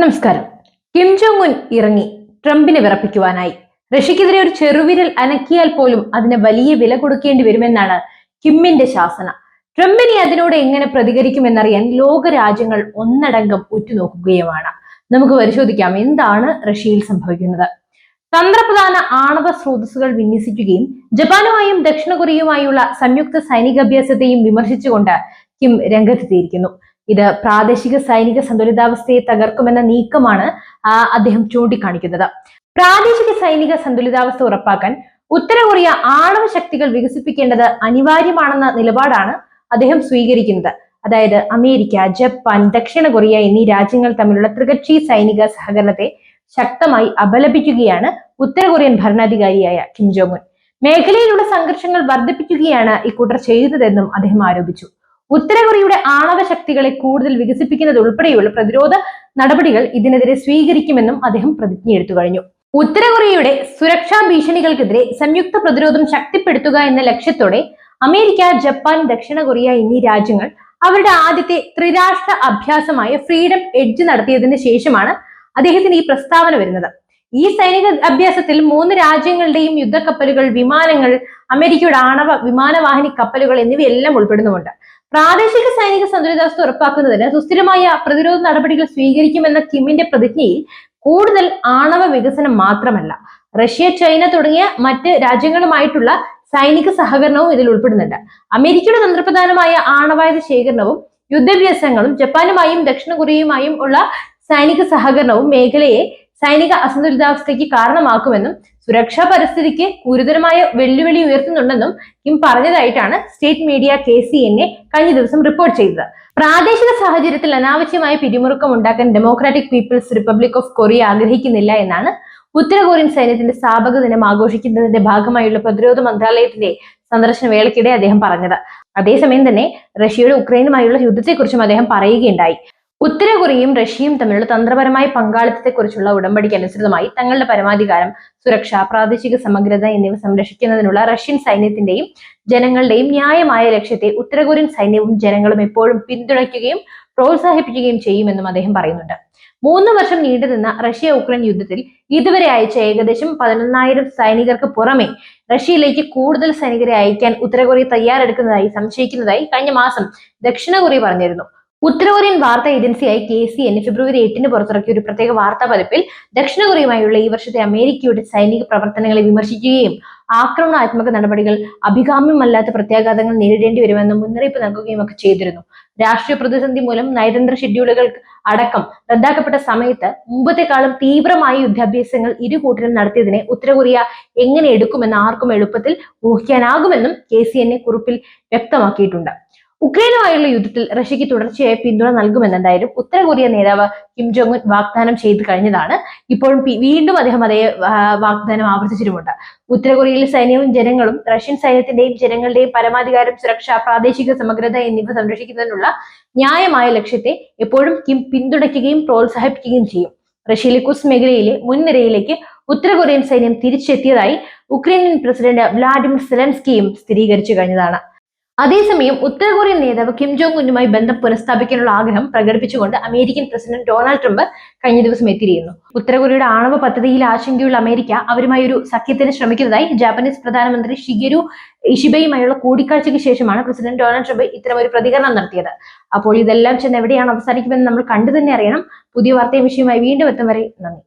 നമസ്കാരം. Kim Jong ഉൻ ഇറങ്ങി ട്രംപിനെ വിറപ്പിക്കുവാനായി. റഷ്യക്കെതിരെ ഒരു ചെറുവിരൽ അനക്കിയാൽ പോലും അതിന് വലിയ വില കൊടുക്കേണ്ടി വരുമെന്നാണ് കിമ്മിന്റെ ശാസന. ട്രംപിനെ അതിനോട് എങ്ങനെ പ്രതികരിക്കുമെന്നറിയാൻ ലോകരാജ്യങ്ങൾ ഒന്നടങ്കം ഉറ്റുനോക്കുകയുമാണ്. നമുക്ക് പരിശോധിക്കാം എന്താണ് റഷ്യയിൽ സംഭവിക്കുന്നത്. തന്ത്രപ്രധാന ആണവ സ്രോതസ്സുകൾ വിന്യസിക്കുകയും ജപ്പാനുമായും ദക്ഷിണ കൊറിയയുമായുള്ള സംയുക്ത സൈനികാഭ്യാസത്തെയും വിമർശിച്ചുകൊണ്ട് കിം രംഗത്തെത്തിയിരിക്കുന്നു. ഇത് പ്രാദേശിക സൈനിക സന്തുലിതാവസ്ഥയെ തകർക്കുമെന്ന നീക്കമാണ് അദ്ദേഹം ചൂണ്ടിക്കാണിക്കുന്നത്. പ്രാദേശിക സൈനിക സന്തുലിതാവസ്ഥ ഉറപ്പാക്കാൻ ഉത്തര കൊറിയ ആണവ ശക്തികൾ വികസിപ്പിക്കേണ്ടത് അനിവാര്യമാണെന്ന നിലപാടാണ് അദ്ദേഹം സ്വീകരിക്കുന്നത്. അതായത് അമേരിക്ക ജപ്പാൻ ദക്ഷിണ കൊറിയ എന്നീ രാജ്യങ്ങൾ തമ്മിലുള്ള ത്രികക്ഷി സൈനിക സഹകരണത്തെ ശക്തമായി അപലപിക്കുകയാണ് ഉത്തര കൊറിയൻ ഭരണാധികാരിയായ കിം ജോങ് ഉൻ. മേഖലയിലുള്ള സംഘർഷങ്ങൾ വർദ്ധിപ്പിക്കുകയാണ് ഇക്കൂട്ടർ ചെയ്യുന്നതെന്നും അദ്ദേഹം ആരോപിച്ചു. ഉത്തര കൊറിയയുടെ ആണവ ശക്തികളെ കൂടുതൽ വികസിപ്പിക്കുന്നത് ഉൾപ്പെടെയുള്ള പ്രതിരോധ നടപടികൾ ഇതിനെതിരെ സ്വീകരിക്കുമെന്നും അദ്ദേഹം പ്രതിജ്ഞ പ്രതിജ്ഞയെടുത്തു കഴിഞ്ഞു. ഉത്തര കൊറിയയുടെ സുരക്ഷാ ഭീഷണികൾക്കെതിരെ സംയുക്ത പ്രതിരോധം ശക്തിപ്പെടുത്തുക എന്ന ലക്ഷ്യത്തോടെ അമേരിക്ക ജപ്പാൻ ദക്ഷിണ കൊറിയ എന്നീ രാജ്യങ്ങൾ അവരുടെ ആദ്യത്തെ ത്രിരാഷ്ട്ര അഭ്യാസമായ ഫ്രീഡം എഡ്ജ് നടത്തിയതിനു ശേഷമാണ് അദ്ദേഹത്തിന് ഈ പ്രസ്താവന വരുന്നത്. ഈ സൈനിക അഭ്യാസത്തിൽ മൂന്ന് രാജ്യങ്ങളുടെയും യുദ്ധക്കപ്പലുകൾ വിമാനങ്ങൾ അമേരിക്കയുടെ ആണവ വിമാനവാഹിനി കപ്പലുകൾ എന്നിവയെല്ലാം ഉൾപ്പെടുന്നുമുണ്ട്. പ്രാദേശിക സൈനിക സന്തുലിതാവസ്ഥ ഉറപ്പാക്കുന്നതിന് സുസ്ഥിരമായ പ്രതിരോധ നടപടികൾ സ്വീകരിക്കുമെന്ന കിമ്മിന്റെ പ്രതിജ്ഞയിൽ കൂടുതൽ ആണവ വികസനം മാത്രമല്ല. റഷ്യ ചൈന തുടങ്ങിയ മറ്റ് രാജ്യങ്ങളുമായിട്ടുള്ള സൈനിക സഹകരണവും ഇതിൽ ഉൾപ്പെടുന്നുണ്ട്. അമേരിക്കയുടെ തന്ത്രപ്രധാനമായ ആണവായുധ ശേഖരണവും യുദ്ധാഭ്യാസങ്ങളും ജപ്പാനുമായും ദക്ഷിണ കൊറിയയുമായും ഉള്ള സൈനിക സഹകരണവും മേഖലയെ സൈനിക അസന്തുലിതാവസ്ഥയ്ക്ക് കാരണമാക്കുമെന്നും സുരക്ഷാ പരിസ്ഥിതിക്ക് ഗുരുതരമായ വെല്ലുവിളി ഉയർത്തുന്നുണ്ടെന്നും Kim പറഞ്ഞതായിട്ടാണ് state media K C N A കഴിഞ്ഞ ദിവസം റിപ്പോർട്ട് ചെയ്തത്. പ്രാദേശിക സാഹചര്യത്തിൽ അനാവശ്യമായ പിരിമുറുക്കം ഉണ്ടാക്കാൻ Democratic People's Republic of Korea ആഗ്രഹിക്കുന്നില്ല എന്നാണ് ഉത്തര കൊറിയൻ സൈന്യത്തിന്റെ സ്ഥാപക ദിനം ആഘോഷിക്കുന്നതിന്റെ ഭാഗമായുള്ള പ്രതിരോധ മന്ത്രാലയത്തിന്റെ സന്ദർശന വേളയ്ക്കിടെ അദ്ദേഹം പറഞ്ഞത്. അതേസമയം തന്നെ റഷ്യയുടെ ഉക്രൈനുമായുള്ള യുദ്ധത്തെക്കുറിച്ചും അദ്ദേഹം പറയുകയുണ്ടായി. ഉത്തര കൊറിയയും റഷ്യയും തമ്മിലുള്ള തന്ത്രപരമായ പങ്കാളിത്തത്തെക്കുറിച്ചുള്ള ഉടമ്പടിക്ക് അനുസൃതമായി തങ്ങളുടെ പരമാധികാരം സുരക്ഷ പ്രാദേശിക സമഗ്രത എന്നിവ സംരക്ഷിക്കുന്നതിനുള്ള റഷ്യൻ സൈന്യത്തിന്റെയും ജനങ്ങളുടെയും ന്യായമായ ലക്ഷ്യത്തെ ഉത്തര കൊറിയൻ സൈന്യവും ജനങ്ങളും എപ്പോഴും പിന്തുണയ്ക്കുകയും പ്രോത്സാഹിപ്പിക്കുകയും ചെയ്യുമെന്നും അദ്ദേഹം പറയുന്നുണ്ട്. മൂന്ന് വർഷം നീണ്ടുനിന്ന റഷ്യ ഉക്രൈൻ യുദ്ധത്തിൽ ഇതുവരെ അയച്ച ഏകദേശം പതിനൊന്നായിരം സൈനികർക്ക് പുറമെ റഷ്യയിലേക്ക് കൂടുതൽ സൈനികരെ അയക്കാൻ ഉത്തര കൊറിയ തയ്യാറെടുക്കുന്നതായി സംശയിക്കുന്നതായി കഴിഞ്ഞ മാസം ദക്ഷിണ കൊറിയ പറഞ്ഞിരുന്നു. ഉത്തര കൊറിയൻ വാർത്താ ഏജൻസിയായ കെ സി എൻ ഫെബ്രുവരി എട്ടിന് പുറത്തിറക്കിയ ഒരു പ്രത്യേക വാർത്താ പതിപ്പിൽ ദക്ഷിണ കൊറിയയുമായുള്ള ഈ വർഷത്തെ അമേരിക്കയുടെ സൈനിക പ്രവർത്തനങ്ങളെ വിമർശിക്കുകയും ആക്രമണാത്മക നടപടികൾ അഭികാമ്യമല്ലാത്ത പ്രത്യാഘാതങ്ങൾ നേരിടേണ്ടി വരുമെന്ന് മുന്നറിയിപ്പ് നൽകുകയും ഒക്കെ ചെയ്തിരുന്നു. രാഷ്ട്രീയ പ്രതിസന്ധി മൂലം നയതന്ത്ര ഷെഡ്യൂളുകൾ അടക്കം റദ്ദാക്കപ്പെട്ട സമയത്ത് മുമ്പത്തെക്കാളും തീവ്രമായ യുദ്ധാഭ്യാസങ്ങൾ ഇരു കൂട്ടരും നടത്തിയതിനെ ഉത്തര കൊറിയ എങ്ങനെ എടുക്കുമെന്ന് ആർക്കും എളുപ്പത്തിൽ ഊഹിക്കാനാകുമെന്നും കെ സി കുറിപ്പിൽ വ്യക്തമാക്കിയിട്ടുണ്ട്. ഉക്രൈനുമായുള്ള യുദ്ധത്തിൽ റഷ്യക്ക് തുടർച്ചയായ പിന്തുണ നൽകുമെന്നെന്തായാലും ഉത്തര കൊറിയ നേതാവ് കിം ജോങ് ഉൻ വാഗ്ദാനം ചെയ്ത് കഴിഞ്ഞതാണ്. ഇപ്പോഴും വീണ്ടും അദ്ദേഹം അതേ വാഗ്ദാനം ആവർത്തിച്ചിട്ടുമുണ്ട്. ഉത്തര കൊറിയയിലെ സൈന്യവും ജനങ്ങളും റഷ്യൻ സൈന്യത്തിന്റെയും ജനങ്ങളുടെയും പരമാധികാരം സുരക്ഷ പ്രാദേശിക സമഗ്രത എന്നിവ സംരക്ഷിക്കുന്നതിനുള്ള ന്യായമായ ലക്ഷ്യത്തെ എപ്പോഴും കിം പിന്തുണയ്ക്കുകയും പ്രോത്സാഹിപ്പിക്കുകയും ചെയ്യും. റഷ്യയിലെ കുസ് മേഖലയിലെ മുൻനിരയിലേക്ക് ഉത്തര കൊറിയൻ സൈന്യം തിരിച്ചെത്തിയതായി ഉക്രൈനിയൻ പ്രസിഡന്റ് വ്ളാഡിമിർ സെലൻസ്കിയും സ്ഥിരീകരിച്ചു കഴിഞ്ഞതാണ്. അതേസമയം ഉത്തരകൊറിയൻ നേതാവ് കിം ജോങ് ഉന്നുമായി ബന്ധം പുനഃസ്ഥാപിക്കാനുള്ള ആഗ്രഹം പ്രകടിപ്പിച്ചുകൊണ്ട് അമേരിക്കൻ പ്രസിഡന്റ് ഡൊണാൾഡ് ട്രംപ് കഴിഞ്ഞ ദിവസം എത്തിയിരുന്നു. ഉത്തരകൊറിയയുടെ ആണവ പദ്ധതിയിൽ ആശങ്കയുള്ള അമേരിക്ക അവരുമായി ഒരു സഖ്യത്തിന് ശ്രമിക്കുന്നതായി ജാപ്പനീസ് പ്രധാനമന്ത്രി ഷിഗരു ഇഷിബയുമായുള്ള കൂടിക്കാഴ്ചയ്ക്ക് ശേഷമാണ് പ്രസിഡന്റ് ഡൊണാൾഡ് ട്രംപ് ഇത്തരം ഒരു പ്രതികരണം നടത്തിയത്. അപ്പോൾ ഇതെല്ലാം ചെന്ന് എവിടെയാണ് അവസാനിക്കുമെന്ന് നമ്മൾ കണ്ടു തന്നെ അറിയണം. പുതിയ വാർത്തയും വിഷയവുമായി വീണ്ടും എത്തും വരെ നന്ദി.